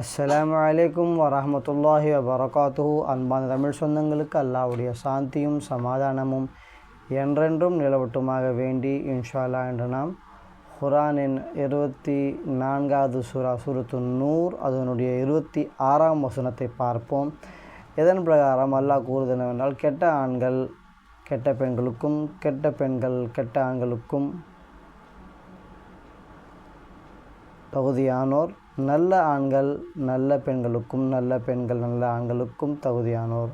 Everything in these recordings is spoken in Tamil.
அஸ்லாம் வலைக்கும் வரமத்துல்லாஹி வரகாத்து அன்பான தமிழ் சொந்தங்களுக்கு அல்லாவுடைய சாந்தியும் சமாதானமும் என்றென்றும் நிலவட்டுமாக வேண்டி இன்ஷா அல்லாஹ் என்று நாம் குரானின் இருபத்தி நான்காவது சுரா சுருத்து நூர் அதனுடைய இருபத்தி ஆறாம் வசனத்தை பார்ப்போம். இதன் பிரகாரம் அல்லாஹ் கூறுது என்னவென்றால் கெட்ட ஆண்கள் கெட்ட பெண்களுக்கும் கெட்ட பெண்கள் கெட்ட ஆண்களுக்கும் தகுதியானோர் நல்ல ஆண்கள் நல்ல பெண்களுக்கும் நல்ல பெண்கள் நல்ல ஆண்களுக்கும் தகுதியானோர்.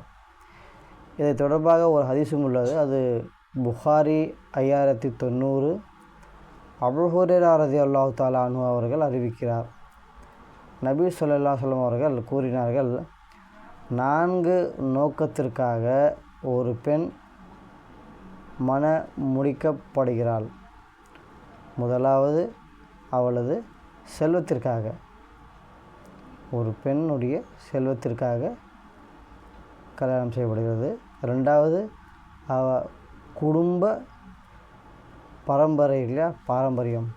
இதை தொடர்பாக ஒரு ஹதீசும் உள்ளது. அது புகாரி ஐயாயிரத்தி தொண்ணூறு. அபுஹுரேரா ரதி அல்லாஹு தாலா அனு அவர்கள் அறிவிக்கிறார். நபி சொல்லல்லா சொல்லம் அவர்கள் கூறினார்கள் நான்கு நோக்கத்திற்காக ஒரு பெண் மன முடிக்கப்படுகிறாள். முதலாவது அவளது செல்வத்திற்காக. ஒரு பெண்ணுடைய செல்வத்திற்காக கல்யாணம் செய்யப்படுகிறது. ரெண்டாவது அவ குடும்ப பரம்பரை இல்லையா பாரம்பரியம்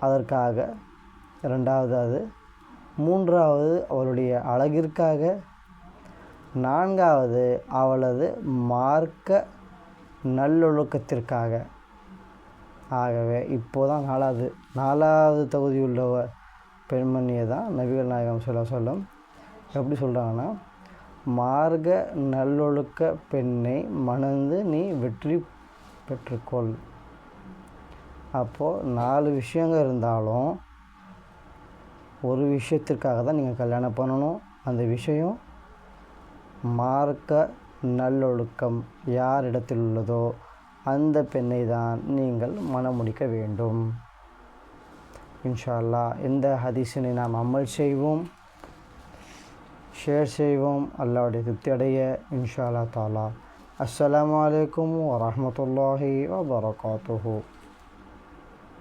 அதற்காக. ரெண்டாவது அது மூன்றாவது அவளுடைய அழகிற்காக. நான்காவது அவளது மார்க்க நல்லொழுக்கத்திற்காக. ஆகவே இப்போதான் நாலாவது நாலாவது தகுதியுள்ளவர் பெண்மணியை தான் நபிகள் நாயகம் சொல்ல சொல்லும். எப்படி சொல்கிறாங்கன்னா மார்க்க நல்லொழுக்க பெண்ணை மணந்து நீ வெற்றி பெற்றுக்கொள். அப்போது நாலு விஷயங்க இருந்தாலும் ஒரு விஷயத்திற்காக தான் நீங்கள் கல்யாணம் பண்ணணும். அந்த விஷயம் மார்க்க நல்லொழுக்கம் யார் இடத்தில் உள்ளதோ அந்த பெண்ணை தான் நீங்கள் மணமுடிக்க வேண்டும். இன்ஷா அல்லாஹ் இந்த ஹதீஸினை நாம் அமல் செய்வோம் ஷேர் செய்வோம் அல்லாவுடைய திருப்தி அடைய இன்ஷா அல்லா தாலா. அஸ்லாம் வலைக்கம் வரமத்துல்லாஹி வபரகாத்துஹு.